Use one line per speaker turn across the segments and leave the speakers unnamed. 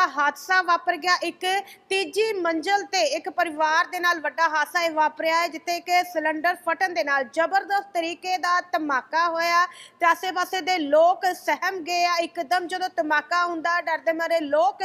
ਵੱਡਾ ਹਾਦਸਾ ਵਾਪਰ ਗਿਆ, ਇੱਕ ਤੀਜੀ ਮੰਜ਼ਲ ਤੇ ਇੱਕ ਪਰਿਵਾਰ ਦੇ ਨਾਲ ਵੱਡਾ ਹਾਦਸਾ ਇਹ ਵਾਪਰਿਆ ਹੈ, ਜਿੱਥੇ ਇੱਕ ਸਿਲੰਡਰ ਫਟਣ ਦੇ ਨਾਲ ਜ਼ਬਰਦਸਤ ਤਰੀਕੇ ਦਾ ਧਮਾਕਾ ਹੋਇਆ। ਤੇ ਆਸੇ-ਪਾਸੇ ਦੇ ਲੋਕ ਸਹਿਮ ਗਏ ਆ। ਇੱਕਦਮ ਜਦੋਂ ਧਮਾਕਾ ਹੁੰਦਾ, ਡਰਦੇ ਮਾਰੇ ਲੋਕ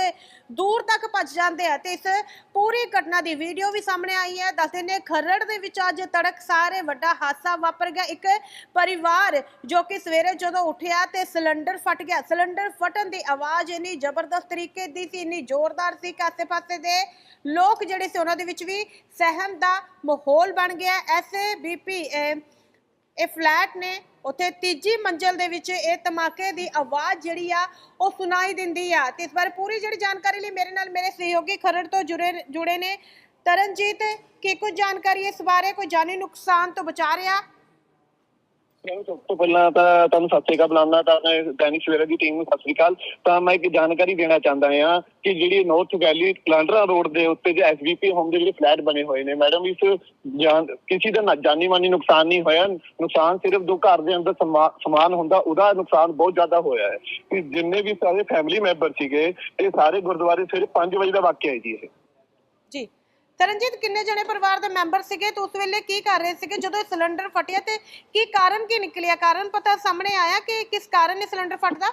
ਦੂਰ ਤੱਕ ਭੱਜ ਜਾਂਦੇ ਆ ਤੇ ਇਸ ਪੂਰੀ ਘਟਨਾ ਦੀ ਵੀਡੀਓ ਵੀ ਸਾਹਮਣੇ ਆਈ ਹੈ। ਦੱਸਦੇ ਨੇ ਖਰੜ ਦੇ ਵਿੱਚ ਅੱਜ ਤੜਕ ਸਾਰੇ ਵੱਡਾ ਹਾਦਸਾ ਵਾਪਰ ਗਿਆ। ਇੱਕ ਪਰਿਵਾਰ ਜੋ ਕਿ ਸਵੇਰੇ ਜਦੋਂ ਉੱਠਿਆ ਤੇ ਸਿਲੰਡਰ ਫਟ ਗਿਆ। ਸਿਲੰਡਰ ਫਟਣ ਦੀ ਆਵਾਜ਼ ਇੰਨੀ ਜ਼ਬਰਦਸਤ ਤਰੀਕੇ ਦੀ ਸੀ, ਇੰਨੀ ਜ਼ੋਰਦਾਰ ਸੀ ਕਿ ਆਸੇ-ਪਾਸੇ ਦੇ ਲੋਕ ਜਿਹੜੇ ਸੀ ਉਹਨਾਂ ਦੇ ਵਿੱਚ ਵੀ ਸਹਿਮ ਦਾ ਮਾਹੌਲ ਬਣ ਗਿਆ। ਐਸੇ ਬੀਪੀ ਇਹ ਫਲੈਟ ਨੇ ਉੱਥੇ ਤੀਜੀ ਮੰਜ਼ਲ ਦੇ ਵਿੱਚ ਇਹ ਧਮਾਕੇ ਦੀ ਆਵਾਜ਼ ਜਿਹੜੀ ਆ, ਉਹ ਸੁਣਾਈ ਦਿੰਦੀ ਆ। ਤੇ ਇਸ ਬਾਰੇ ਪੂਰੀ ਜਿਹੜੀ ਜਾਣਕਾਰੀ ਲਈ ਮੇਰੇ ਨਾਲ ਮੇਰੇ ਸਹਿਯੋਗੀ ਖਰੜ ਤੋਂ ਜੁੜੇ ਜੁੜੇ ਨੇ। ਤਰਨਜੀਤ, ਕੀ ਕੁਝ ਜਾਣਕਾਰੀ ਇਸ ਬਾਰੇ? ਕੋਈ ਜਾਨੀ ਨੁਕਸਾਨ ਤੋਂ ਬਚਾ ਰਿਹਾ?
ਸਭ ਤੋਂ ਪਹਿਲਾਂ ਤਾਂ ਤੁਹਾਨੂੰ ਸਤਿ ਸ਼੍ਰੀ ਅਕਾਲ ਬੁਲਾਉਣਾ ਤਾਂ ਮੈਂ ਦੈਨਿਕ ਸਵੇਰਾ ਦੀ ਟੀਮ ਨੂੰ ਸਤਿ ਸ਼੍ਰੀ ਅਕਾਲ। ਤਾਂ ਮੈਂ ਇੱਕ ਜਾਣਕਾਰੀ ਦੇਣਾ ਚਾਹੁੰਦਾ ਹਾਂ ਕਿ ਜਿਹੜੀ ਨਾਰਥ ਵੈਲੀ ਕਲਾਂਡਰਾ ਰੋਡ ਦੇ ਉੱਤੇ ਜੋ ਐਸਬੀਪੀ ਹੋਮ ਦੇ ਜਿਹੜੇ ਫਲੈਟ ਬਣੇ ਹੋਏ ਨੇ, ਮੈਡਮ, ਇਸ ਕਿਸੇ ਦਾ ਜਾਨੀ ਮਾਨੀ ਨੁਕਸਾਨ ਨਹੀਂ ਹੋਇਆ। ਨੁਕਸਾਨ ਸਿਰਫ ਦੋ ਘਰ ਦੇ ਅੰਦਰ ਸਮਾਨ ਹੁੰਦਾ, ਉਹਦਾ ਨੁਕਸਾਨ ਬਹੁਤ ਜ਼ਿਆਦਾ ਹੋਇਆ ਹੈ। ਕਿ ਜਿੰਨੇ ਵੀ ਸਾਰੇ ਫੈਮਿਲੀ ਮੈਂਬਰ ਸੀਗੇ, ਇਹ ਸਾਰੇ ਗੁਰਦੁਆਰੇ ਸਵੇਰੇ 5 ਵਜੇ ਦਾ ਵਾਕਿਆ ਹੈ ਜੀ ਇਹ।
ਜੀ। ਤਰਨਜੀਤ, ਕਿੰਨੇ ਜਣੇ ਪਰਿਵਾਰ ਦੇ ਮੈਂਬਰ ਸੀਗੇ? ਤੇ ਉਸ ਵੇਲੇ ਕੀ ਕਰ ਰਹੇ ਸੀਗੇ? ਜਦੋਂ ਇਹ ਸਿਲੰਡਰ ਫਟਿਆ ਤੇ ਕੀ ਕਾਰਨ ਕੀ ਨਿਕਲਿਆ? ਕਾਰਨ ਪਤਾ ਸਾਹਮਣੇ ਆਇਆ ਕਿ ਕਿਸ ਕਾਰਨ ਇਹ ਸਿਲੰਡਰ ਫਟਦਾ?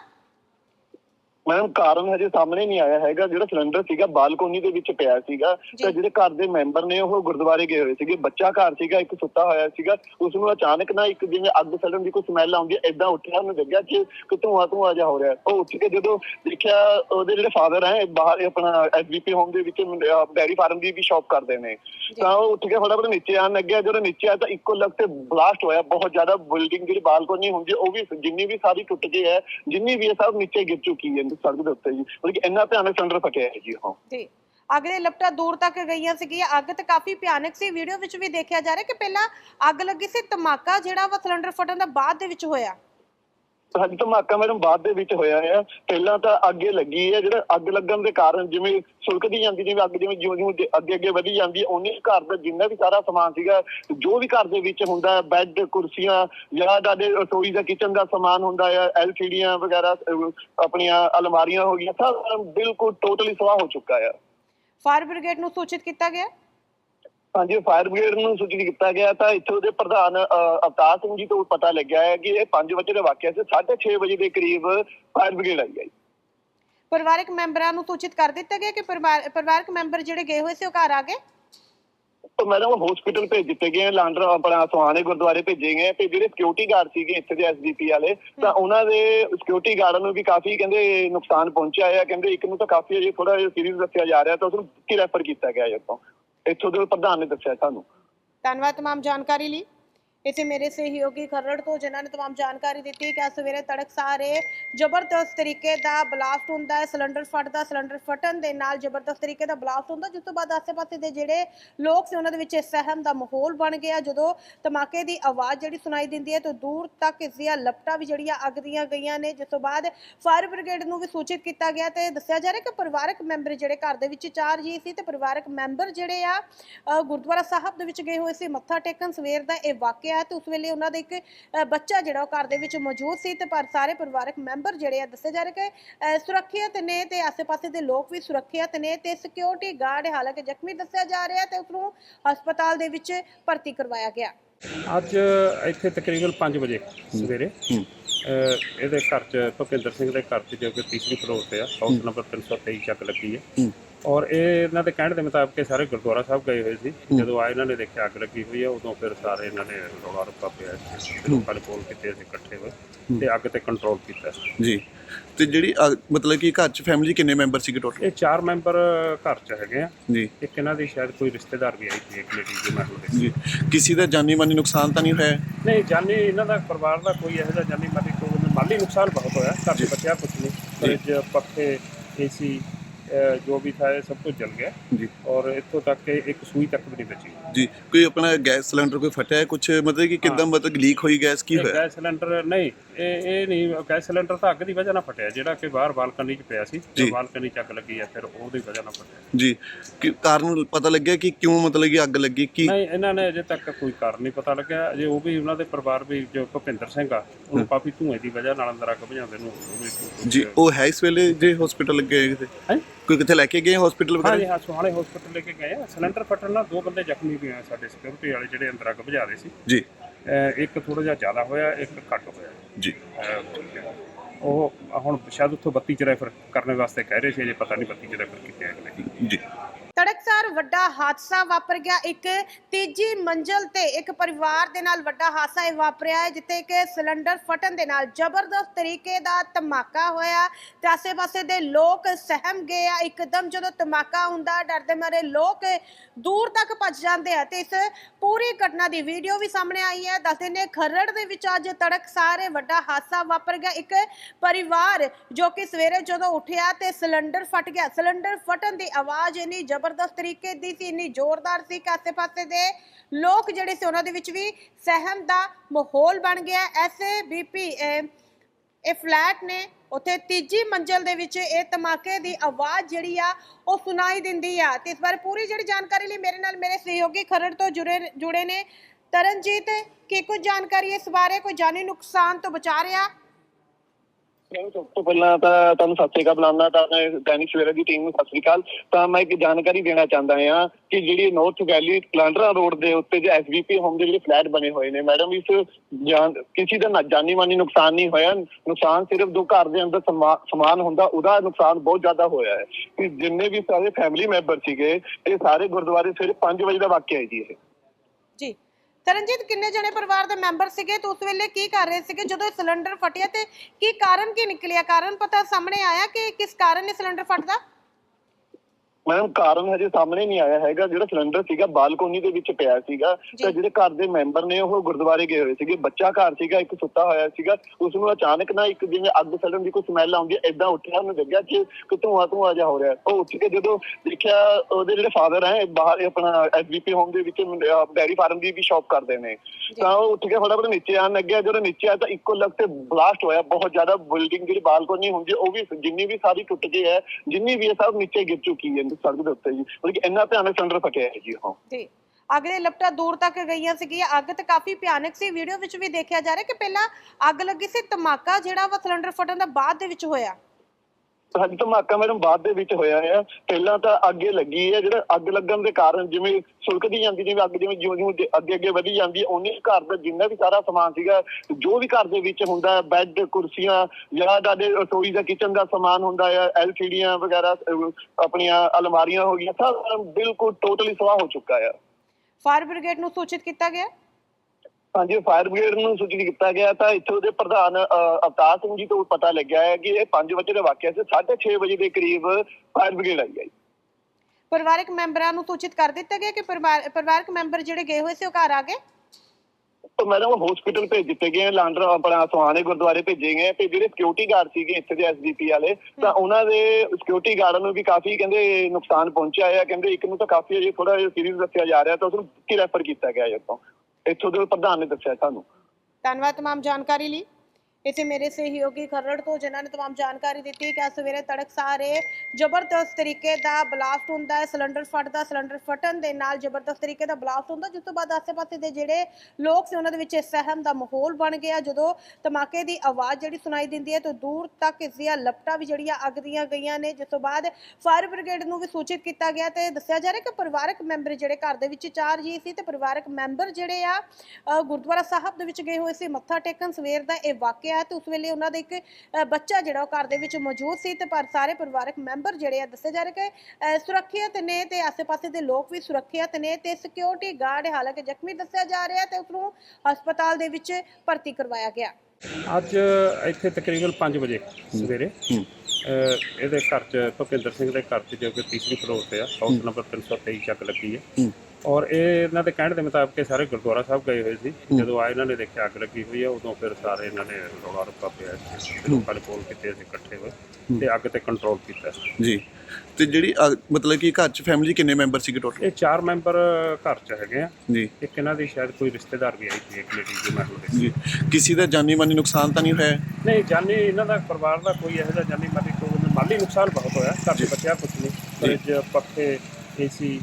ਮੈਡਮ ਕਾਰਨ ਹਜੇ ਸਾਹਮਣੇ ਨਹੀਂ ਆਇਆ ਹੈਗਾ। ਜਿਹੜਾ ਸਿਲੰਡਰ ਸੀਗਾ ਬਾਲਕੋਨੀ ਦੇ ਵਿੱਚ ਪਿਆ ਸੀਗਾ। ਤੇ ਜਿਹੜੇ ਘਰ ਦੇ ਮੈਂਬਰ ਨੇ ਉਹ ਗੁਰਦੁਆਰੇ ਗਏ ਹੋਏ ਸੀਗੇ। ਬੱਚਾ ਘਰ ਸੀਗਾ ਇੱਕ ਸੁੱਤਾ ਹੋਇਆ ਸੀਗਾ। ਉਸ ਨੂੰ ਅਚਾਨਕ ਨਾ ਇੱਕ ਜਿਵੇਂ ਅੱਗ ਸੜਨ ਦੀ ਕੋਈ ਸਮੈਲ ਆਉਂਦੀ ਹੈ ਏਦਾਂ ਉੱਠਿਆ ਉਹਨੂੰ ਲੱਗਿਆ ਕਿ ਕਿ ਧੂੰਆਂ ਧੂੰਆਂ ਜਿਹਾ ਹੋ ਰਿਹਾ। ਉਹ ਉੱਠ ਕੇ ਜਦੋਂ ਦੇਖਿਆ ਉਹਦੇ ਜਿਹੜੇ ਫਾਦਰ ਹੈ ਬਾਹਰ ਆਪਣਾ ਐਸਬੀਪੀ ਹੋਮ ਦੇ ਵਿੱਚ ਡੈਰੀ ਫਾਰਮ ਦੀ ਵੀ ਸ਼ਾਪ ਕਰਦੇ ਨੇ। ਤਾਂ ਉਹ ਉੱਠ ਕੇ ਫਟਾਫਟ ਨੀਚੇ ਆਣ ਲੱਗਿਆ। ਜਦੋਂ ਨੀਚੇ ਆਇਆ ਤਾਂ ਇੱਕੋ ਲੱਗ ਤੇ ਬਲਾਸਟ ਹੋਇਆ। ਬਹੁਤ ਜ਼ਿਆਦਾ ਬਿਲਡਿੰਗ ਜਿਹੜੀ ਬਾਲਕੋਨੀ ਹੁੰਦੀ ਉਹ ਵੀ ਜਿੰਨੀ ਵੀ ਸਾਰੀ ਟੁੱਟ ਗਈ ਹੈ ਜਿੰਨੀ ਵੀ ਹੈ ਸਭ ਨੀਚੇ ਗਿਰ ਚੁੱਕੀ ਹੈ। ਸੜਕ ਦੇ ਉੱਤੇ ਜੀ ਮਤਲਬ ਕਿ ਇੰਨਾ ਭਿਆਨਕ ਸਿਲੰਡਰ ਫਟਿਆ ਹੈ ਜੀ ਉਹ
ਜੀ। ਅੱਗ ਦੇ ਲਪਟਾਂ ਦੂਰ ਤੱਕ ਗਈਆਂ ਸੀਗੀਆਂ। ਅੱਗ ਤੇ ਕਾਫੀ ਭਿਆਨਕ ਸੀ। ਵੀਡੀਓ ਵਿੱਚ ਵੀ ਦੇਖਿਆ ਜਾ ਰਿਹਾ ਕਿ ਪਹਿਲਾਂ ਅੱਗ ਲੱਗੀ ਸੀ, ਧਮਾਕਾ ਜਿਹੜਾ ਵਾ ਸਿਲੰਡਰ ਫਟਣ ਦਾ ਬਾਅਦ ਦੇ ਵਿੱਚ ਹੋਇਆ।
ਹਾਂਜੀ ਧਮਾਕਾ ਮੈਡਮ ਬਾਅਦ ਦੇ ਵਿੱਚ ਹੋਇਆ ਹੈ ਪਹਿਲਾਂ ਤਾਂ ਅੱਗੇ ਲੱਗੀ ਹੈ ਜਿਹੜਾ ਅੱਗ ਲੱਗਣ ਦੇ ਕਾਰਨ ਜਿਵੇਂ ਸੁਲਕਦੀ ਜਾਂਦੀ, ਜਿਵੇਂ ਅੱਗ ਜਿਵੇਂ ਜਿਉਂ ਜਿਉਂ ਅੱਗੇ ਅੱਗੇ ਵਧੀ ਜਾਂਦੀ ਹੈ ਉਨੀ ਘਰ ਦਾ ਜਿੰਨਾ ਵੀ ਸਾਰਾ ਸਮਾਨ ਸੀਗਾ, ਜੋ ਵੀ ਘਰ ਦੇ ਵਿੱਚ ਹੁੰਦਾ ਹੈ ਬੈੱਡ ਕੁਰਸੀਆਂ ਜਾਂ ਸਾਡੇ ਰਸੋਈ ਦਾ ਕਿਚਨ ਦਾ ਸਮਾਨ ਹੁੰਦਾ ਹੈ ਐਲਸੀਡੀਆਂ ਵਗੈਰਾ ਆਪਣੀਆਂ ਅਲਮਾਰੀਆਂ ਹੋ ਗਈਆਂ ਸਭ ਬਿਲਕੁਲ ਟੋਟਲੀ ਸਵਾਹ ਹੋ ਚੁੱਕਾ ਹੈ
ਫਾਇਰ ਬ੍ਰਿਗੇਡ ਨੂੰ ਸੂਚਿਤ ਕੀਤਾ ਗਿਆ?
ਹਾਂਜੀ ਫਾਇਰ ਬ੍ਰਿਗੇਡ ਨੂੰ ਸੂਚਿਤ ਕੀਤਾ ਗਿਆ ਤਾਂ ਇੱਥੋਂ ਦੇ ਪ੍ਰਧਾਨ ਅਵਤਾਰ ਸਿੰਘ ਜੀ ਤੋਂ ਪਤਾ ਲੱਗਿਆ ਹੈ ਕਿ ਇਹ 5 ਵਜੇ ਦਾ ਵਾਕਿਆ ਸੀ 6:30 ਵਜੇ ਦੇ ਕਰੀਬ ਫਾਇਰ ਬ੍ਰਿਗੇਡ ਆਈ ਹੈ
ਪਰਿਵਾਰਕ ਮੈਂਬਰਾਂ ਨੂੰ ਸੂਚਿਤ ਕਰ ਦਿੱਤਾ ਗਿਆ ਕਿ ਪਰਿਵਾਰ- ਪਰਿਵਾਰਕ ਮੈਂਬਰ ਜਿਹੜੇ ਗਏ ਹੋਏ ਸੀ ਉਹ ਘਰ ਆ ਗਏ?
ਤਾਂ ਮੈਡਮ ਹਸਪੀਟਲ ਭੇਜ ਦਿੱਤੇ ਗਏ ਲਾਂਡਰ ਆਪਣਾ ਸੁਹਾਣੇ ਗੁਰਦੁਆਰੇ ਭੇਜੇ ਗਏ ਤੇ ਜਿਹੜੇ ਸਿਕਿਉਰਿਟੀ ਗਾਰਡ ਸੀਗੇ ਇੱਥੇ ਦੇ ਐਸਡੀਪੀ ਵਾਲੇ ਤਾਂ ਉਹਨਾਂ ਦੇ ਸਿਕਿਉਰਿਟੀ ਗਾਰਡ ਨੂੰ ਵੀ ਕਾਫੀ ਕਹਿੰਦੇ ਨੁਕਸਾਨ ਪਹੁੰਚਿਆ ਹੈ ਕਹਿੰਦੇ ਇੱਕ ਨੂੰ ਤਾਂ ਕਾਫੀ ਅਜੇ ਥੋੜਾ ਜਿਹਾ ਸੀਰੀਅਸ ਦੱਸਿਆ ਜਾ ਰਿਹਾ ਤਾਂ ਉਸ ਨੂੰ ਕੀ ਰੈਫਰ ਕੀਤਾ ਗਿਆ ਇੱਥੋਂ ਇੱਥੋਂ ਦੇ ਪ੍ਰਧਾਨ ਨੇ ਦੱਸਿਆ ਸਾਨੂੰ
ਧੰਨਵਾਦ तमाम ਜਾਣਕਾਰੀ ਲਈ ਇਸੇ ਮੇਰੇ ਸਹਿਯੋਗੀ ਖਰੜ ਤੋਂ ਜਿਨ੍ਹਾਂ ਨੇ तमाम ਜਾਣਕਾਰੀ ਦਿੱਤੀ ਕਿ ਅੱਜ ਸਵੇਰੇ ਤੜਕਸਾਰੇ ਜ਼ਬਰਦਸਤ ਤਰੀਕੇ ਦਾ ਬਲਾਸਟ ਹੁੰਦਾ ਹੈ ਸਿਲੰਡਰ ਫਟਦਾ ਸਿਲੰਡਰ ਫਟਣ ਦੇ ਨਾਲ ਜ਼ਬਰਦਸਤ ਤਰੀਕੇ ਦਾ ਬਲਾਸਟ ਹੁੰਦਾ ਜਿਸ ਤੋਂ ਬਾਅਦ ਆਸ-ਪਾਸੇ ਦੇ ਜਿਹੜੇ ਲੋਕ ਸੀ ਉਹਨਾਂ ਦੇ ਵਿੱਚ ਸਹਿਮ ਦਾ ਮਾਹੌਲ ਬਣ ਗਿਆ ਜਦੋਂ ਧਮਾਕੇ ਦੀ ਆਵਾਜ਼ ਜਿਹੜੀ ਸੁਣਾਈ ਦਿੰਦੀ ਹੈ ਤਾਂ ਦੂਰ ਤੱਕ ਇਸ ਦੀਆਂ ਲਪਟਾਂ ਵੀ ਜਿਹੜੀਆਂ ਅੱਗ ਦੀਆਂ ਗਈਆਂ ਨੇ ਜਿਸ ਤੋਂ ਬਾਅਦ ਫਾਇਰ ਬ੍ਰਿਗੇਡ ਨੂੰ ਵੀ ਸੂਚਿਤ ਕੀਤਾ ਗਿਆ ਤੇ ਦੱਸਿਆ ਜਾ ਰਿਹਾ ਕਿ ਪਰਿਵਾਰਕ ਮੈਂਬਰ ਜਿਹੜੇ ਘਰ ਦੇ ਵਿੱਚ ਚਾਰ ਜੀ ਸੀ ਤੇ ਪਰਿਵਾਰਕ ਮੈਂਬਰ ਜਿਹੜੇ ਆ ਅ, ਗੁਰਦੁਆਰਾ ਸਾਹਿਬ ਦੇ ਵਿੱਚ ਗਏ ਹੋਏ ਸੀ ਮੱਥਾ ਟੇਕਣ ਸਵੇਰ ਦਾ ਇਹ ਵਾਕਿਆ ਹੈ ਤੇ ਉਸ ਵੇਲੇ ਉਹਨਾਂ ਦਾ ਇੱਕ ਬੱਚਾ ਜਿਹੜਾ ਉਹ ਘਰ ਦੇ ਵਿੱਚ ਮੌਜੂਦ ਸੀ ਤੇ ਪਰ ਸਾਰੇ ਪਰਿਵਾਰਕ ਮੈਂਬਰ ਜਿਹੜੇ ਆ ਦੱਸੇ ਜਾ ਰਹੇ ਕਿ ਸੁਰੱਖਿਅਤ ਨੇ ਤੇ ਆਸ-ਪਾਸੇ ਦੇ ਲੋਕ ਵੀ ਸੁਰੱਖਿਅਤ ਨੇ ਤੇ ਸਿਕਿਉਰਿਟੀ ਗਾਰਡ ਹਾਲਾਂਕਿ ਜ਼ਖਮੀ ਦੱਸਿਆ ਜਾ ਰਿਹਾ ਤੇ ਉਸ ਨੂੰ ਹਸਪਤਾਲ ਦੇ ਵਿੱਚ ਭਰਤੀ ਕਰਵਾਇਆ ਗਿਆ।
ਅੱਜ ਇੱਥੇ ਤਕਰੀਬਨ 5 ਵਜੇ ਸਵੇਰੇ ਇਹਦੇ ਘਰ ਚ ਭੁਪਿੰਦਰ ਸਿੰਘ ਦੇ ਘਰ ਚ ਜੋ ਕਿ ਤੀਸਰੀ ਫਲੋਰ ਤੇ ਆ ਹਾਊਸ ਨੰਬਰ 323 ਚੱਕ ਲੱਗੀ ਹੈ। ਔਰ ਇਹ ਇਹਨਾਂ ਦੇ ਕਹਿਣ ਦੇ ਮੁਤਾਬਕ ਇਹ ਸਾਰੇ ਗੁਰਦੁਆਰਾ ਸਾਹਿਬ ਗਏ ਹੋਏ ਸੀ। ਜਦੋਂ ਆ ਇਹਨਾਂ ਨੇ ਦੇਖਿਆ ਅੱਗ ਲੱਗੀ ਹੋਈ ਹੈ ਉਦੋਂ ਫਿਰ ਸਾਰੇ ਇਹਨਾਂ ਨੇ ਰੌਲਾ ਰੱਪਾ ਪਿਆ ਸੀ ਲੋਕਾਂ ਨੇ ਫੋਨ ਕੀਤੇ ਅਸੀਂ ਇਕੱਠੇ ਹੋਏ ਤੇ ਅੱਗ ਤੇ ਕੰਟਰੋਲ ਕੀਤਾ।
ਜੀ। ਤੇ ਜਿਹੜੀ ਅ, ਮਤਲਬ ਕਿ ਘਰ ਚ ਫੈਮਿਲੀ ਕਿੰਨੇ ਮੈਂਬਰ ਸੀਗੇ ਟੋਟਲ
ਇਹ ਚਾਰ ਮੈਂਬਰ ਘਰ ਚ ਹੈਗੇ ਆ।
ਜੀ।
ਇੱਕ ਇਹਨਾਂ ਦੀ ਸ਼ਾਇਦ ਕੋਈ ਰਿਸ਼ਤੇਦਾਰ ਵੀ ਆਈ ਸੀ ਇੱਕ ਲੇਡੀ ਜੀ ਮੈਂ ਦੇਖੀ।
ਜੀ। ਕਿਸੇ ਦਾ ਜਾਨੀ ਮਾਨੀ ਨੁਕਸਾਨ ਤਾਂ ਨਹੀਂ ਹੋਇਆ?
ਨਹੀਂ ਜਾਨੀ ਇਹਨਾਂ ਦਾ ਪਰਿਵਾਰ ਦਾ ਕੋਈ ਇਹੋ ਜਿਹਾ ਜਾਨੀ ਮਾਲੀ ਕੋਈ ਮਾਲੀ ਨੁਕਸਾਨ ਬਹੁਤ ਹੋਇਆ। ਘਰ ਦੇ ਬਚਿਆ ਕੁਛ ਨਹੀਂ। ਫਰਿੱਜ ਪੱਖੇ ਏਸੀ ਜੋ ਵੀ ਥਾ ਇਹ ਸਭ ਕੁਝ ਜਲ ਗਿਆ।
ਜੀ।
ਔਰ ਇੱਥੋਂ ਤੱਕ ਕਿ ਇੱਕ ਸੂਈ ਤੱਕ ਵੀ ਨਹੀਂ ਬਚੀ।
ਜੀ ਕੋਈ ਆਪਣਾ ਗੈਸ ਸਿਲੰਡਰ ਕੋਈ ਫਟਿਆ ਹੈ ਕੁਝ ਮਤਲਬ ਕਿ ਕਿਦਾਂ ਮਤਲਬ ਲੀਕ ਹੋਈ ਗੈਸ ਕੀ ਹੋਇਆ?
ਗੈਸ ਸਿਲੰਡਰ ਨਹੀਂ ਇਹ ਇਹ ਨਹੀਂ ਗੈਸ ਸਿਲੰਡਰ ਤਾਂ ਅੱਗ ਦੀ ਵਜ੍ਹਾ ਨਾਲ ਫਟਿਆ ਜਿਹੜਾ ਕਿ ਬਾਹਰ ਬਾਲਕਨੀ 'ਚ ਪਿਆ ਸੀ
ਜੀ।
ਬਾਲਕਨੀ 'ਚ ਅੱਗ ਲੱਗੀ ਹੈ ਫਿਰ ਉਹਦੀ ਵਜ੍ਹਾ ਨਾਲ ਫਟਿਆ।
ਜੀ ਕਿ ਕਾਰਨ ਪਤਾ ਲੱਗਿਆ ਕਿ ਕਿਉਂ ਮਤਲਬ ਕਿ ਅੱਗ ਲੱਗੀ ਕੀ
ਨਹੀਂ ਇਹਨਾਂ ਨੇ ਅਜੇ ਤੱਕ ਕੋਈ ਕਾਰਨ ਨਹੀਂ ਪਤਾ ਲੱਗਿਆ। ਅਜੇ ਉਹ ਵੀ ਉਹਨਾਂ ਦੇ ਪਰਿਵਾਰ ਵੀ ਜੋ ਭੁਪਿੰਦਰ ਸਿੰਘ ਆ ਉਹਨੂੰ ਕਾਫੀ ਧੂਏ ਦੀ ਵਜ੍ਹਾ ਨਾਲ ਅੰਦਰ ਅੱਗ ਬੁਝਾਉਂਦੇ ਨੂੰ
ਜੀ ਉਹ ਹੈ ਇਸ ਵੇਲੇ ਜੇ ਹਸਪੀਟਲ ਗਏ ਕਿਤੇ?
ਹੈਂ?
ਕੋਈ ਕਿੱਥੇ ਲੈ ਕੇ ਗਏ ਹਸਪੀਟਲ
ਹਾਂਜੀ
ਵਗੈਰਾ
ਹਾਂ ਸੁਹਾਣੇ ਹਸਪੀਟਲ ਲੈ ਕੇ ਗਏ ਆ। ਸਿਲੰਡਰ ਫਟਣ ਨਾਲ ਦੋ ਬੰਦੇ ਜ਼ਖਮੀ ਵੀ ਹੋਏ ਸਾਡੇ ਸਿਕਿਉਰਿਟੀ ਵਾਲੇ ਜਿਹੜੇ ਅੰਦਰ ਅੱਗ ਬੁਝਾ ਰਹੇ ਸੀ।
ਜੀ।
ਅਹ ਇੱਕ ਥੋੜਾ ਜਿਹਾ ਜ਼ਿਆਦਾ ਹੋਇਆ ਇੱਕ ਘੱਟ ਹੋਇਆ।
ਜੀ।
ਅਹ ਉਹ ਹੁਣ ਸ਼ਾਇਦ ਉੱਥੋਂ ਬੱਤੀ ਚ ਰੈਫਰ ਕਰਨ ਵਾਸਤੇ ਕਹਿ ਰਹੇ ਸੀ ਜੇ ਪਤਾ ਨਹੀਂ ਬੱਤੀ ਚ ਰੈਫਰ ਕੀਤੇ ਹੈ ਕਿ ਨਹੀਂ।
ਜੀ।
ਤੜਕਸਾਰ ਵੱਡਾ ਹਾਦਸਾ ਵਾਪਰ ਗਿਆ। ਇੱਕ ਤੀਜੀ ਮੰਜ਼ਲ ਤੇ ਇੱਕ ਪਰਿਵਾਰ ਦੇ ਨਾਲ ਵੱਡਾ ਹਾਦਸਾ ਇਹ ਵਾਪਰਿਆ ਹੈ, ਜਿੱਥੇ ਇੱਕ ਸਿਲੰਡਰ ਫਟਣ ਦੇ ਨਾਲ ਜ਼ਬਰਦਸਤ ਤਰੀਕੇ ਦਾ ਧਮਾਕਾ ਹੋਇਆ। ਤੇ ਆਸੇ-ਪਾਸੇ ਦੇ ਲੋਕ ਸਹਿਮ ਗਏ ਆ। ਇੱਕਦਮ ਜਦੋਂ ਧਮਾਕਾ ਹੁੰਦਾ, ਡਰਦੇ ਮਾਰੇ ਲੋਕ ਦੂਰ ਤੱਕ ਭੱਜ ਜਾਂਦੇ ਆ। ਤੇ ਇਸ ਪੂਰੀ ਘਟਨਾ ਦੀ ਵੀਡੀਓ ਵੀ ਸਾਹਮਣੇ ਆਈ ਹੈ। ਦੱਸਦੇ ਨੇ ਖਰੜ ਦੇ ਵਿੱਚ ਅੱਜ ਤੜਕਸਾਰ ਇਹ ਵੱਡਾ ਹਾਦਸਾ ਵਾਪਰ ਗਿਆ। ਇੱਕ ਪਰਿਵਾਰ ਜੋ ਕਿ ਸਵੇਰੇ ਜਦੋਂ ਉੱਠਿਆ ਤੇ ਸਿਲੰਡਰ ਫਟ ਗਿਆ। ਸਿਲੰਡਰ ਫਟਣ ਦੀ ਆਵਾਜ਼ ਇੰਨੀ ਜ਼ਬਰਦਸਤ ਤਰੀਕੇ ਦੀ ਸੀ, ਇੰਨੀ ਜ਼ੋਰਦਾਰ ਸੀ ਕਿ ਆਸੇ-ਪਾਸੇ ਦੇ ਲੋਕ ਜਿਹੜੇ ਸੀ, ਉਹਨਾਂ ਦੇ ਵਿੱਚ ਵੀ ਸਹਿਮ ਦਾ ਮਾਹੌਲ ਬਣ ਗਿਆ। ਐਸੇ ਬੀਪੀ ਇਹ ਫਲੈਟ ਨੇ, ਉੱਥੇ ਤੀਜੀ ਮੰਜ਼ਲ ਦੇ ਵਿੱਚ ਇਹ ਧਮਾਕੇ ਦੀ ਆਵਾਜ਼ ਜਿਹੜੀ ਆ, ਉਹ ਸੁਣਾਈ ਦਿੰਦੀ ਆ। ਤੇ ਇਸ ਬਾਰੇ ਪੂਰੀ ਜਿਹੜੀ ਜਾਣਕਾਰੀ ਲਈ ਮੇਰੇ ਨਾਲ ਮੇਰੇ ਸਹਿਯੋਗੀ ਖਰੜ ਤੋਂ ਜੁੜੇ ਜੁੜੇ ਨੇ। ਤਰਨਜੀਤ, ਕੀ ਕੁਝ ਜਾਣਕਾਰੀ ਇਸ ਬਾਰੇ? ਕੋਈ ਜਾਨੀ ਨੁਕਸਾਨ ਤੋਂ ਬਚਾ ਰਿਹਾ?
ਸਭ ਤੋਂ ਪਹਿਲਾਂ ਤਾਂ ਤੁਹਾਨੂੰ ਸਤਿ ਸ਼੍ਰੀ ਅਕਾਲ ਬੁਲਾਉਣਾ ਤਾਂ ਮੈਂ ਦੈਨਿਕ ਸਵੇਰਾ ਦੀ ਟੀਮ ਨੂੰ ਸਤਿ ਸ਼੍ਰੀ ਅਕਾਲ। ਤਾਂ ਮੈਂ ਇੱਕ ਜਾਣਕਾਰੀ ਦੇਣਾ ਚਾਹੁੰਦਾ ਹਾਂ ਕਿ ਜਿਹੜੀ ਨਾਰਥ ਵੈਲੀ ਕਲਾਂਡਰਾ ਰੋਡ ਦੇ ਉੱਤੇ ਜੋ ਐਸਬੀਪੀ ਹੋਮ ਦੇ ਜਿਹੜੇ ਫਲੈਟ ਬਣੇ ਹੋਏ ਨੇ, ਮੈਡਮ, ਇਸ ਕਿਸੇ ਦਾ ਜਾਨੀ ਮਾਨੀ ਨੁਕਸਾਨ ਨਹੀਂ ਹੋਇਆ। ਨੁਕਸਾਨ ਸਿਰਫ ਜੋ ਘਰ ਦੇ ਅੰਦਰ ਸਮਾਨ ਹੁੰਦਾ, ਉਹਦਾ ਨੁਕਸਾਨ ਬਹੁਤ ਜ਼ਿਆਦਾ ਹੋਇਆ ਹੈ। ਕਿ ਜਿੰਨੇ ਵੀ ਸਾਰੇ ਫੈਮਿਲੀ ਮੈਂਬਰ ਸੀਗੇ, ਇਹ ਸਾਰੇ ਗੁਰਦੁਆਰੇ ਸਵੇਰੇ 5 ਵਜੇ ਦਾ ਵਾਕਿਆ ਹੈ ਜੀ ਇਹ।
ਜੀ। ਤਰਨਜੀਤ, ਕਿੰਨੇ ਜਣੇ ਪਰਿਵਾਰ ਦੇ ਮੈਂਬਰ ਸੀਗੇ? ਤੇ ਉਸ ਵੇਲੇ ਕੀ ਕਰ ਰਹੇ ਸੀਗੇ? ਜਦੋਂ ਇਹ ਸਿਲੰਡਰ ਫਟਿਆ ਤੇ ਕੀ ਕਾਰਨ ਕੀ ਨਿਕਲਿਆ? ਕਾਰਨ ਪਤਾ ਸਾਹਮਣੇ ਆਇਆ ਕਿ ਕਿਸ ਕਾਰਨ ਇਹ ਸਿਲੰਡਰ ਫਟਦਾ?
ਮੈਡਮ ਕਾਰਨ ਹਜੇ ਸਾਹਮਣੇ ਨਹੀਂ ਆਇਆ ਹੈਗਾ। ਜਿਹੜਾ ਸਿਲੰਡਰ ਸੀਗਾ ਬਾਲਕੋਨੀ ਦੇ ਵਿੱਚ ਪਿਆ ਸੀਗਾ। ਤੇ ਜਿਹੜੇ ਘਰ ਦੇ ਮੈਂਬਰ ਨੇ ਉਹ ਗੁਰਦੁਆਰੇ ਗਏ ਹੋਏ ਸੀਗੇ। ਬੱਚਾ ਘਰ ਸੀਗਾ ਇੱਕ ਸੁੱਤਾ ਹੋਇਆ ਸੀਗਾ। ਉਸ ਨੂੰ ਅਚਾਨਕ ਨਾ ਇੱਕ ਜਿਵੇਂ ਅੱਗ ਸੜਨ ਦੀ ਕੋਈ ਸਮੈਲ ਆਉਂਦੀ ਹੈ ਏਦਾਂ ਉੱਠਿਆ ਉਹਨੂੰ ਲੱਗਿਆ ਕਿ ਕਿ ਧੂੰਆਂ ਧੂੰਆਂ ਜਿਹਾ ਹੋ ਰਿਹਾ। ਉਹ ਉੱਠ ਕੇ ਜਦੋਂ ਦੇਖਿਆ ਉਹਦੇ ਜਿਹੜੇ ਫਾਦਰ ਹੈ ਬਾਹਰ ਇਹ ਆਪਣਾ ਐਸਬੀਪੀ ਹੋਮ ਦੇ ਵਿੱਚ ਡੈਰੀ ਫਾਰਮ ਦੀ ਵੀ ਸ਼ਾਪ ਕਰਦੇ ਨੇ। ਤਾਂ ਉਹ ਉੱਠ ਕੇ ਫਟਾਫਟ ਨੀਚੇ ਆਣ ਲੱਗਿਆ। ਜਦੋਂ ਨੀਚੇ ਆਇਆ ਤਾਂ ਇੱਕੋ ਲੱਗ ਤੇ ਬਲਾਸਟ ਹੋਇਆ। ਬਹੁਤ ਜ਼ਿਆਦਾ ਬਿਲਡਿੰਗ ਜਿਹੜੀ ਬਾਲਕੋਨੀ ਹੁੰਦੀ ਉਹ ਵੀ ਜਿੰਨੀ ਵੀ ਸਾਰੀ ਟੁੱਟ ਗਈ ਹੈ ਜਿੰਨੀ ਵੀ ਹੈ ਸਭ ਨੀਚੇ ਗਿਰ ਚੁੱਕੀ ਹੈ। ਸੜਕ ਦੇ ਉੱਤੇ ਜੀ ਮਤਲਬ ਕਿ ਇੰਨਾ ਭਿਆਨਕ ਸਿਲੰਡਰ ਫਟਿਆ ਹੈ ਜੀ ਉਹ
ਜੀ। ਅੱਗ ਦੇ ਲਪਟਾਂ ਦੂਰ ਤੱਕ ਗਈਆਂ ਸੀਗੀਆਂ। ਅੱਗ ਤੇ ਕਾਫੀ ਭਿਆਨਕ ਸੀ। ਵੀਡੀਓ ਵਿੱਚ ਵੀ ਦੇਖਿਆ ਜਾ ਰਿਹਾ ਕਿ ਪਹਿਲਾਂ ਅੱਗ ਲੱਗੀ ਸੀ। ਧਮਾਕਾ ਜਿਹੜਾ ਵਾ ਸਿਲੰਡਰ ਫਟਣ ਦਾ ਬਾਅਦ ਦੇ ਵਿੱਚ ਹੋਇਆ।
ਹਾਂਜੀ ਧਮਾਕਾ ਮੈਡਮ ਬਾਅਦ ਦੇ ਵਿੱਚ ਹੋਇਆ ਹੈ ਪਹਿਲਾਂ ਤਾਂ ਅੱਗੇ ਲੱਗੀ ਹੈ ਜਿਹੜਾ ਅੱਗ ਲੱਗਣ ਦੇ ਕਾਰਨ ਜਿਵੇਂ ਸੁਲਕਦੀ ਜਾਂਦੀ, ਜਿਵੇਂ ਅੱਗ ਜਿਵੇਂ ਜਿਉਂ ਜਿਉਂ ਅੱਗੇ ਅੱਗੇ ਵਧੀ ਜਾਂਦੀ ਹੈ ਉਨੀ ਘਰ ਦਾ ਜਿੰਨਾ ਵੀ ਸਾਰਾ ਸਮਾਨ ਸੀਗਾ, ਜੋ ਵੀ ਘਰ ਦੇ ਵਿੱਚ ਹੁੰਦਾ ਹੈ ਬੈੱਡ ਕੁਰਸੀਆਂ ਜਾਂ ਸਾਡੇ ਰਸੋਈ ਦਾ ਕਿਚਨ ਦਾ ਸਮਾਨ ਹੁੰਦਾ ਹੈ ਐਲਸੀਡੀਆਂ ਵਗੈਰਾ ਆਪਣੀਆਂ ਅਲਮਾਰੀਆਂ ਹੋ ਗਈਆਂ ਸਭ ਬਿਲਕੁਲ ਟੋਟਲੀ ਸਵਾਹ ਹੋ ਚੁੱਕਾ ਹੈ
ਫਾਇਰ ਬ੍ਰਿਗੇਡ ਨੂੰ ਸੂਚਿਤ ਕੀਤਾ ਗਿਆ?
ਹਾਂਜੀ ਫਾਇਰ ਬ੍ਰਿਗੇਡ ਨੂੰ ਸੂਚਿਤ ਕੀਤਾ ਗਿਆ ਤਾਂ ਇੱਥੋਂ ਦੇ ਪ੍ਰਧਾਨ ਅਵਤਾਰ ਸਿੰਘ ਜੀ ਤੋਂ ਪਤਾ ਲੱਗਿਆ ਹੈ ਕਿ ਇਹ 5 ਵਜੇ ਦਾ ਵਾਕਿਆ ਸੀ 6:30 ਵਜੇ ਦੇ ਕਰੀਬ ਫਾਇਰ ਬ੍ਰਿਗੇਡ ਆਈ ਹੈ
ਪਰਿਵਾਰਕ ਮੈਂਬਰਾਂ ਨੂੰ ਸੂਚਿਤ ਕਰ ਦਿੱਤਾ ਗਿਆ ਕਿ ਪਰਿਵਾਰ- ਪਰਿਵਾਰਕ ਮੈਂਬਰ ਜਿਹੜੇ ਗਏ ਹੋਏ ਸੀ ਉਹ ਘਰ ਆ ਗਏ?
ਤਾਂ ਮੈਡਮ ਹਸਪੀਟਲ ਭੇਜ ਦਿੱਤੇ ਗਏ ਲਾਂਡਰ ਆਪਣਾ ਸੁਹਾਣੇ ਗੁਰਦੁਆਰੇ ਭੇਜੇ ਗਏ ਤੇ ਜਿਹੜੇ ਸਿਕਿਉਰਿਟੀ ਗਾਰਡ ਸੀਗੇ ਇੱਥੇ ਦੇ ਐਸਡੀਪੀ ਵਾਲੇ ਤਾਂ ਉਹਨਾਂ ਦੇ ਸਿਕਿਉਰਿਟੀ ਗਾਰਡ ਨੂੰ ਵੀ ਕਾਫੀ ਕਹਿੰਦੇ ਨੁਕਸਾਨ ਪਹੁੰਚਿਆ ਹੈ ਕਹਿੰਦੇ ਇੱਕ ਨੂੰ ਤਾਂ ਕਾਫੀ ਅਜੇ ਥੋੜਾ ਜਿਹਾ ਸੀਰੀਅਸ ਦੱਸਿਆ ਜਾ ਰਿਹਾ ਤਾਂ ਉਸ ਨੂੰ ਕੀ ਰੈਫਰ ਕੀਤਾ ਗਿਆ ਇੱਥੋਂ ਇੱਥੋਂ ਦੇ ਪ੍ਰਧਾਨ ਨੇ ਦੱਸਿਆ ਸਾਨੂੰ
ਧੰਨਵਾਦ तमाम ਜਾਣਕਾਰੀ ਲਈ ਇਸੇ ਮੇਰੇ ਸਹਿਯੋਗੀ ਖਰੜ ਤੋਂ ਜਿਨ੍ਹਾਂ ਨੇ तमाम ਜਾਣਕਾਰੀ ਦਿੱਤੀ ਕਿ ਅੱਜ ਸਵੇਰੇ ਤੜਕਸਾਰੇ ਜ਼ਬਰਦਸਤ ਤਰੀਕੇ ਦਾ ਬਲਾਸਟ ਹੁੰਦਾ ਹੈ ਸਿਲੰਡਰ ਫਟਦਾ ਸਿਲੰਡਰ ਫਟਣ ਦੇ ਨਾਲ ਜ਼ਬਰਦਸਤ ਤਰੀਕੇ ਦਾ ਬਲਾਸਟ ਹੁੰਦਾ ਜਿਸ ਤੋਂ ਬਾਅਦ ਆਸ-ਪਾਸੇ ਦੇ ਜਿਹੜੇ ਲੋਕ ਸੀ ਉਹਨਾਂ ਦੇ ਵਿੱਚ ਸਹਿਮ ਦਾ ਮਾਹੌਲ ਬਣ ਗਿਆ ਜਦੋਂ ਧਮਾਕੇ ਦੀ ਆਵਾਜ਼ ਜਿਹੜੀ ਸੁਣਾਈ ਦਿੰਦੀ ਹੈ ਤਾਂ ਦੂਰ ਤੱਕ ਇਸ ਦੀਆਂ ਲਪਟਾਂ ਵੀ ਜਿਹੜੀਆਂ ਅੱਗ ਦੀਆਂ ਗਈਆਂ ਨੇ ਜਿਸ ਤੋਂ ਬਾਅਦ ਫਾਇਰ ਬ੍ਰਿਗੇਡ ਨੂੰ ਵੀ ਸੂਚਿਤ ਕੀਤਾ ਗਿਆ ਤੇ ਦੱਸਿਆ ਜਾ ਰਿਹਾ ਕਿ ਪਰਿਵਾਰਕ ਮੈਂਬਰ ਜਿਹੜੇ ਘਰ ਦੇ ਵਿੱਚ ਚਾਰ ਜੀ ਸੀ ਤੇ ਪਰਿਵਾਰਕ ਮੈਂਬਰ ਜਿਹੜੇ ਆ ਅ, ਗੁਰਦੁਆਰਾ ਸਾਹਿਬ ਦੇ ਵਿੱਚ ਗਏ ਹੋਏ ਸੀ ਮੱਥਾ ਟੇਕਣ ਸਵੇਰ ਦਾ ਇਹ ਵਾਕਿਆ ਹੈ ਤੇ ਉਸ ਵੇਲੇ ਉਹਨਾਂ ਦਾ ਇੱਕ ਬੱਚਾ ਜਿਹੜਾ ਉਹ ਘਰ ਦੇ ਵਿੱਚ ਮੌਜੂਦ ਸੀ ਤੇ ਪਰ ਸਾਰੇ ਪਰਿਵਾਰਕ ਮੈਂਬਰ ਜਿਹੜੇ ਆ ਦੱਸੇ ਜਾ ਰਹੇ ਕਿ ਸੁਰੱਖਿਅਤ ਨੇ ਤੇ ਆਸ-ਪਾਸੇ ਦੇ ਲੋਕ ਵੀ ਸੁਰੱਖਿਅਤ ਨੇ ਤੇ ਸਿਕਿਉਰਿਟੀ ਗਾਰਡ ਹਾਲਾਂਕਿ ਜ਼ਖਮੀ ਦੱਸਿਆ ਜਾ ਰਿਹਾ ਤੇ ਉਸ ਨੂੰ ਹਸਪਤਾਲ ਦੇ ਵਿੱਚ ਭਰਤੀ ਕਰਵਾਇਆ ਗਿਆ।
ਅੱਜ ਇੱਥੇ ਤਕਰੀਬਨ 5 ਵਜੇ ਸਵੇਰੇ ਇਹਦੇ ਘਰ ਚ ਭੁਪਿੰਦਰ ਸਿੰਘ ਦੇ ਘਰ ਚ ਜੋ ਕਿ ਤੀਸਰੀ ਫਲੋਰ ਤੇ ਆ ਹਾਊਸ ਨੰਬਰ 323 ਚੱਕ ਲੱਗੀ ਹੈ। ਔਰ ਇਹ ਇਹਨਾਂ ਦੇ ਕਹਿਣ ਦੇ ਮੁਤਾਬਕ ਇਹ ਸਾਰੇ ਗੁਰਦੁਆਰਾ ਸਾਹਿਬ ਗਏ ਹੋਏ ਸੀ। ਜਦੋਂ ਆ ਇਹਨਾਂ ਨੇ ਦੇਖਿਆ ਅੱਗ ਲੱਗੀ ਹੋਈ ਹੈ ਉਦੋਂ ਫਿਰ ਸਾਰੇ ਇਹਨਾਂ ਨੇ ਰੌਲਾ ਰੱਪਾ ਪਿਆ ਇੱਥੇ। ਲੋਕਾਂ ਨੇ ਫੋਨ ਕੀਤੇ ਅਸੀਂ ਇਕੱਠੇ ਹੋਏ ਤੇ ਅੱਗ ਤੇ ਕੰਟਰੋਲ ਕੀਤਾ।
ਜੀ। ਤੇ ਜਿਹੜੀ ਮਤਲਬ ਕਿ ਘਰ 'ਚ ਫੈਮਿਲੀ ਕਿੰਨੇ ਮੈਂਬਰ ਸੀਗੇ ਟੋਟਲ
ਇਹ ਚਾਰ ਮੈਂਬਰ ਘਰ ਚ ਹੈਗੇ ਆ।
ਜੀ।
ਇੱਕ ਇਹਨਾਂ ਦੀ ਸ਼ਾਇਦ ਕੋਈ ਰਿਸ਼ਤੇਦਾਰ ਵੀ ਆਈ ਸੀ ਇੱਕ ਲੇਡੀ ਜੋ ਮੈਂ ਦੇਖੀ
ਜੀ। ਕਿਸੇ ਦਾ ਜਾਨੀ ਮਾਨੀ ਨੁਕਸਾਨ ਤਾਂ ਨਹੀਂ ਹੋਇਆ?
ਨਹੀਂ ਜਾਨੀ ਇਹਨਾਂ ਦਾ ਪਰਿਵਾਰ ਦਾ ਕੋਈ ਇਹੋ ਜਿਹਾ ਜਾਨੀ ਮਾਲੀ ਕੋਈ ਮਾਲੀ ਨੁਕਸਾਨ ਬਹੁਤ ਹੋਇਆ। ਘਰ ਦੇ ਬਚਿਆ ਕੁਛ ਨਹੀਂ। ਫਰਿੱਜ ਪੱਖੇ ਏਸੀ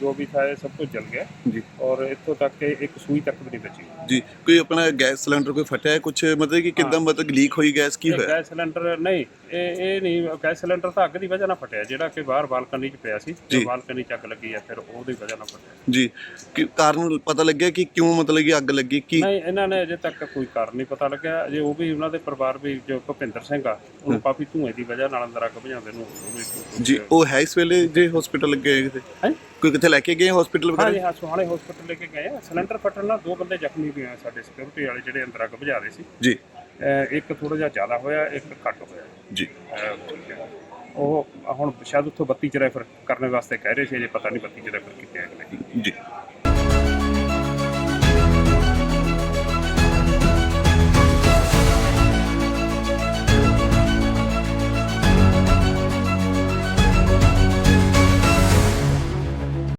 ਜੋ ਵੀ ਥਾ ਇਹ ਸਭ ਕੁਝ ਜਲ ਗਿਆ।
ਜੀ।
ਔਰ ਇੱਥੋਂ ਤੱਕ ਕਿ ਇੱਕ ਸੂਈ ਤੱਕ ਵੀ ਨਹੀਂ ਬਚੀ।
ਜੀ ਕੋਈ ਆਪਣਾ ਗੈਸ ਸਿਲੰਡਰ ਕੋਈ ਫਟਿਆ ਹੈ ਕੁਝ ਮਤਲਬ ਕਿ ਕਿਦਾਂ ਮਤਲਬ ਲੀਕ ਹੋਈ ਗੈਸ? ਕੀ ਹੋਇਆ?
ਗੈਸ ਸਿਲੰਡਰ ਨਹੀਂ ਇਹ ਇਹ ਨਹੀਂ ਗੈਸ ਸਿਲੰਡਰ ਤਾਂ ਅੱਗ ਦੀ ਵਜ੍ਹਾ ਨਾਲ ਫਟਿਆ ਜਿਹੜਾ ਕਿ ਬਾਹਰ ਬਾਲਕਨੀ 'ਚ ਪਿਆ ਸੀ। ਤੇ ਬਾਲਕਨੀ 'ਚ ਅੱਗ ਲੱਗੀ ਆ ਫਿਰ ਉਹਦੀ ਵਜ੍ਹਾ ਨਾਲ ਫਟਿਆ।
ਜੀ। ਕਿ ਕਾਰਨ ਪਤਾ ਲੱਗਿਆ ਕਿ ਕਿਉਂ ਮਤਲਬ ਕਿ ਅੱਗ ਲੱਗੀ? ਕੀ
ਨਹੀਂ ਇਹਨਾਂ ਨੇ ਅਜੇ ਤੱਕ ਕੋਈ ਕਾਰਨ ਨਹੀਂ ਪਤਾ ਲੱਗਿਆ। ਅਜੇ ਉਹ ਵੀ ਉਹਨਾਂ ਦੇ ਪਰਿਵਾਰ ਵੀ ਜੋ ਭੁਪਿੰਦਰ ਸਿੰਘ ਆ ਉਹਨੂੰ ਕਾਫੀ ਧੂਏ ਦੀ ਵਜ੍ਹਾ ਨਾਲ ਅੰਦਰ ਅੱਗ ਬੁਝਾਉਂਦੇ ਨੂੰ
ਜੀ ਉਹ ਹੈ ਇਸ ਵੇਲੇ ਜੇ ਹਸਪੀਟਲ ਲੱਗੇ ਕਿਤੇ?
ਹੈਂ?
ਕੋਈ ਕਿੱਥੇ ਲੈ ਕੇ ਗਏ ਹਸਪੀਟਲ
ਹਾਂਜੀ
ਵਗੈਰਾ
ਹਾਂ ਸੁਹਾਣੇ ਹਸਪੀਟਲ ਲੈ ਕੇ ਗਏ ਆ। ਸਿਲੰਡਰ ਫਟਣ ਨਾਲ ਦੋ ਬੰਦੇ ਜ਼ਖਮੀ ਵੀ ਹੋਏ ਸਾਡੇ ਸਿਕਿਉਰਿਟੀ ਵਾਲੇ ਜਿਹੜੇ ਅੰਦਰ ਅੱਗ ਬੁਝਾ ਰਹੇ ਸੀ।
ਜੀ।
ਅਹ ਇੱਕ ਥੋੜਾ ਜਿਹਾ ਜ਼ਿਆਦਾ ਹੋਇਆ ਇੱਕ ਘੱਟ ਹੋਇਆ।
ਜੀ।
ਅਹ ਉਹ ਹੁਣ ਸ਼ਾਇਦ ਉੱਥੋਂ ਬੱਤੀ ਚ ਰੈਫਰ ਕਰਨ ਵਾਸਤੇ ਕਹਿ ਰਹੇ ਸੀ ਜੇ ਪਤਾ ਨਹੀਂ ਬੱਤੀ ਚ ਰੈਫਰ ਕੀਤੇ ਆ ਕਿ ਨਹੀਂ।
ਜੀ।